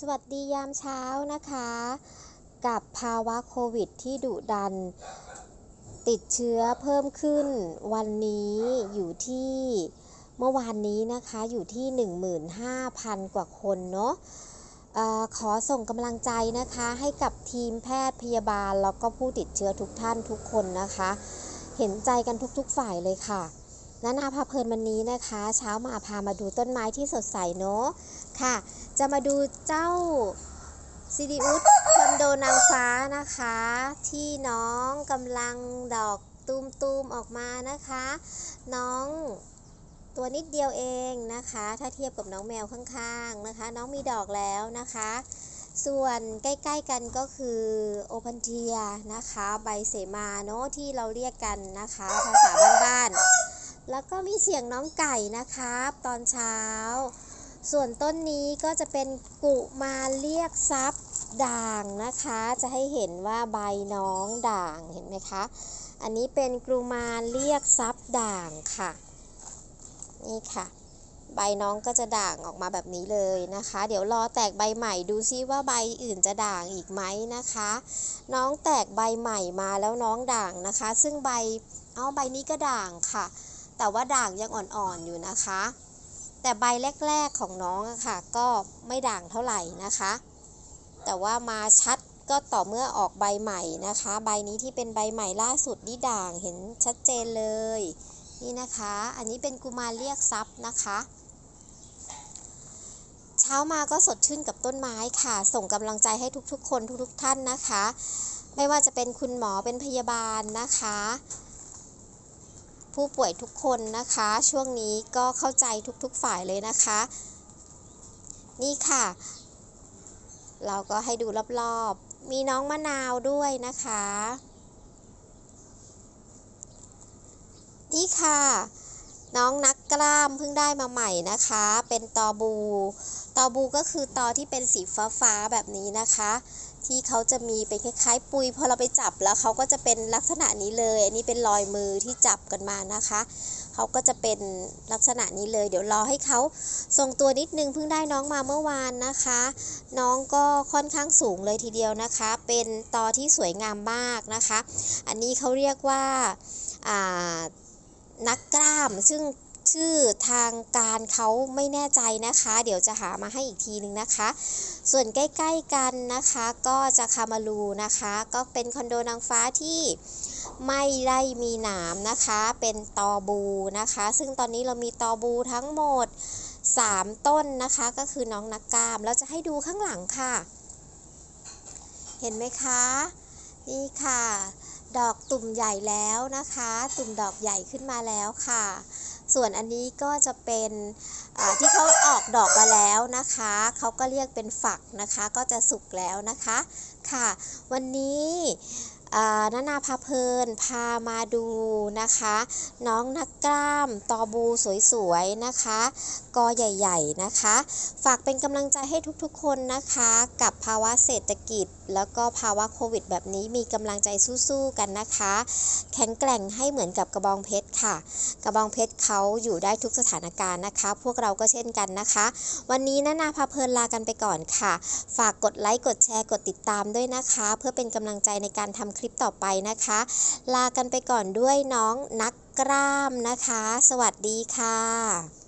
สวัสดียามเช้านะคะ กับภาวะโควิดที่ดุดัน ติดเชื้อเพิ่มขึ้นวันนี้อยู่ที่เมื่อวานนี้นะคะอยู่ที่ 15,000 กว่าคนเนาะออขอส่งกำลังใจนะคะให้กับทีมแพทย์พยาบาล แล้วก็ผู้ติดเชื้อทุกท่านทุกคนนะคะ เห็นใจกันทุกๆฝ่ายเลยค่ะนานาพาเพลินวันนี้นะคะ เช้ามาพามาดูต้นไม้ที่สดใสเนาะ ค่ะ จะมาดูเจ้าซิริอุสคอนโดนางฟ้านะคะ ที่น้องกำลังดอกตูมๆออกมานะคะ น้องตัวนิดเดียวเองนะคะ ถ้าเทียบกับน้องแมวข้างๆนะคะ น้องมีดอกแล้วนะคะ ส่วนใกล้ๆกันก็คือโอพันเทียนะคะ ใบเสมาเนาะที่เราเรียกกันนะคะ ภาษาบ้านๆแล้วก็มีเสียงน้องไก่นะครับตอนเช้า ส่วนต้นนี้ก็จะเป็นกุมาเรียกทรัพย์ด่างนะคะ จะให้เห็นว่าใบน้องด่างเห็นไหมคะ อันนี้เป็นกุมารเรียกทรัพย์ด่างค่ะ นี่ค่ะ ใบน้องก็จะด่างออกมาแบบนี้เลยนะคะ เดี๋ยวรอแตกใบใหม่ดูซิว่าใบอื่นจะด่างอีกไหมนะคะ น้องแตกใบใหม่มาแล้วน้องด่างนะคะ ซึ่งใบ เอาใบนี้ก็ด่างค่ะ แต่ว่าด่างยังอ่อนๆอยู่นะคะ แต่ใบแรก ๆของน้องอะค่ะ ก็ไม่ด่างเท่าไหร่นะคะ แต่ว่ามาชัดก็ต่อเมื่อออกใบใหม่นะคะ ใบนี้ที่เป็นใบใหม่ล่าสุดนี่ด่างเห็นชัดเจนเลย นี่นะคะ อันนี้เป็นกุมารเรียกทรัพย์นะคะ เช้ามาก็สดชื่นกับต้นไม้ค่ะ ส่งกำลังใจให้ทุกๆ คนทุกๆท่านนะคะ ไม่ว่าจะเป็นคุณหมอเป็นพยาบาลนะคะ ผู้ป่วยทุกคนนะคะ ช่วงนี้ก็เข้าใจทุกๆฝ่ายเลยนะคะ นี่ค่ะ เราก็ให้ดูรอบๆ มีน้องมะนาวด้วยนะคะ นี่ค่ะ น้องนักกล้ามเพิ่งได้มาใหม่นะคะ เป็นตอบูตอบูก็คือตอที่เป็นสีฟ้าๆแบบนี้นะคะ ที่เขาจะมีเป็นคล้ายๆ ปุยพอเราไปจับแล้วเขาก็จะเป็นลักษณะนี้เลย อันนี้เป็นรอยมือที่จับกันมานะคะเขาก็จะเป็นลักษณะนี้เลย เดี๋ยวรอให้เขาทรงตัวนิดนึงเพิ่งได้น้องมาเมื่อวานนะคะ น้องก็ค่อนข้างสูงเลยทีเดียวนะคะ เป็นตอที่สวยงามมากนะคะ อันนี้เขาเรียกว่าอ่า นักกล้าม ซึ่งชื่อทางการเขาไม่แน่ใจนะคะ เดี๋ยวจะหามาให้อีกทีนึงนะคะ ส่วนใกล้ๆกันนะคะก็จะคามารูนะคะ ก็เป็นคอนโดนางฟ้าที่ไม่ได้มีหนามนะคะ เป็นตอบูนะคะ ซึ่งตอนนี้เรามีตอบูทั้งหมด 3 ต้นนะคะ ก็คือน้องนักกล้ามแล้วจะให้ดูข้างหลังค่ะ เห็นไหมคะ นี่ค่ะ ดอกตุ่มใหญ่แล้วนะคะ ตุ่มดอกใหญ่ขึ้นมาแล้วค่ะ ส่วนอันนี้ก็จะเป็นที่เขาออกดอกมาแล้วนะคะ เขาก็เรียกเป็นฝักนะคะ ก็จะสุกแล้วนะคะค่ะ วันนี้นานาพาเพลินพามาดูนะคะ น้องนักกล้ามตอบูสวยๆนะคะ กอใหญ่ ๆนะคะ ฝากเป็นกำลังใจให้ทุกๆคนนะคะ กับภาวะเศรษฐกิจ แล้วก็ภาวะโควิดแบบนี้มีกำลังใจสู้ๆกันนะคะ แข็งแกร่งให้เหมือนกับกระบองเพชรค่ะ กระบองเพชรเขาอยู่ได้ทุกสถานการณ์นะคะ พวกเราก็เช่นกันนะคะ วันนี้นานาพาเพลินลากันไปก่อนค่ะ ฝากกดไลค์กดแชร์กดติดตามด้วยนะคะ เพื่อเป็นกำลังใจในการทำคลิปต่อไปนะคะ ลากันไปก่อนด้วยน้องนักกล้ามนะคะ สวัสดีค่ะ